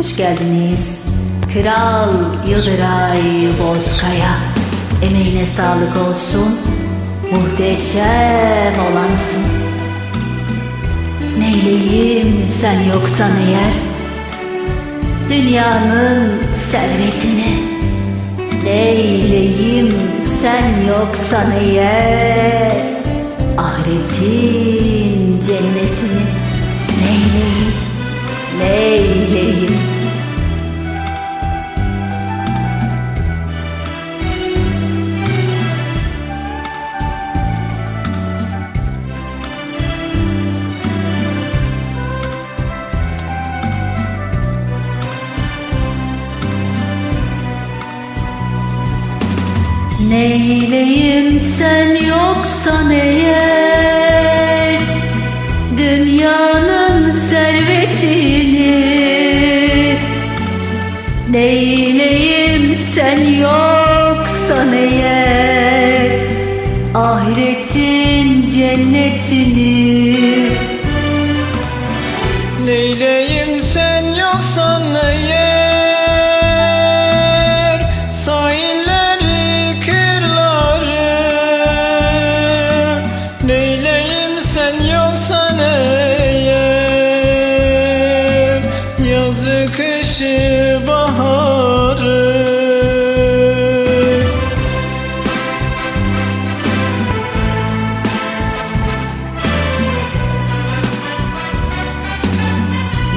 Hoş geldiniz. Kral Yıldıray Bozkaya. Emeğine sağlık olsun. Muhteşem olansın. Neyleyim sen yoksan eğer Dünyanın servetini Neyleyim sen yoksan eğer Ahiretin cennetini Neyleyim, neyleyim Neyleyim sen yoksan eğer Dünyanın servetini. Neyleyim sen yoksan eğer Ahiretin cennetini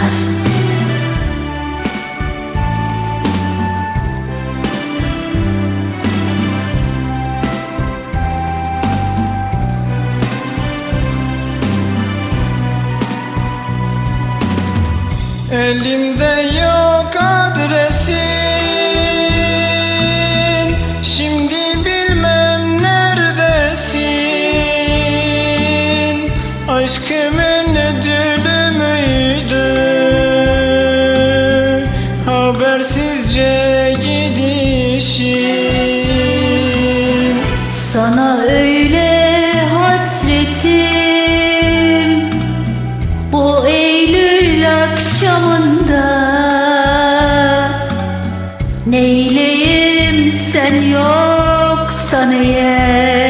zamanlar Elimde yok adresin Sana öyle hasretim. Bu Eylül akşamında Neyleyim sen yoksan eğer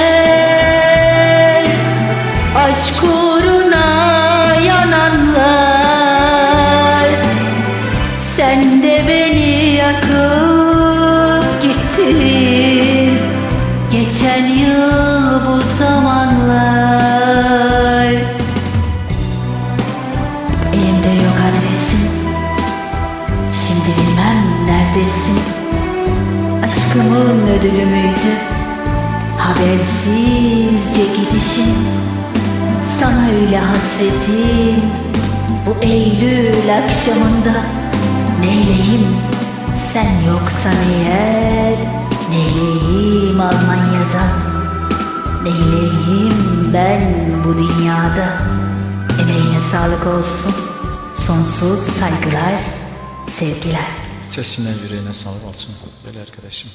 neredesin? Aşkımın ödülü müydü? Habersizce gidişin. Sana öyle hasretim. Bu Eylül akşamında Neyleyim? Sen yoksan eğer Neyleyim Almanya'da? Neyleyim ben bu dünyada? Emeğine sağlık olsun. Sonsuz saygılar, sevgiler. Sesinden yüreğine sağlık olsun. Böyle arkadaşım.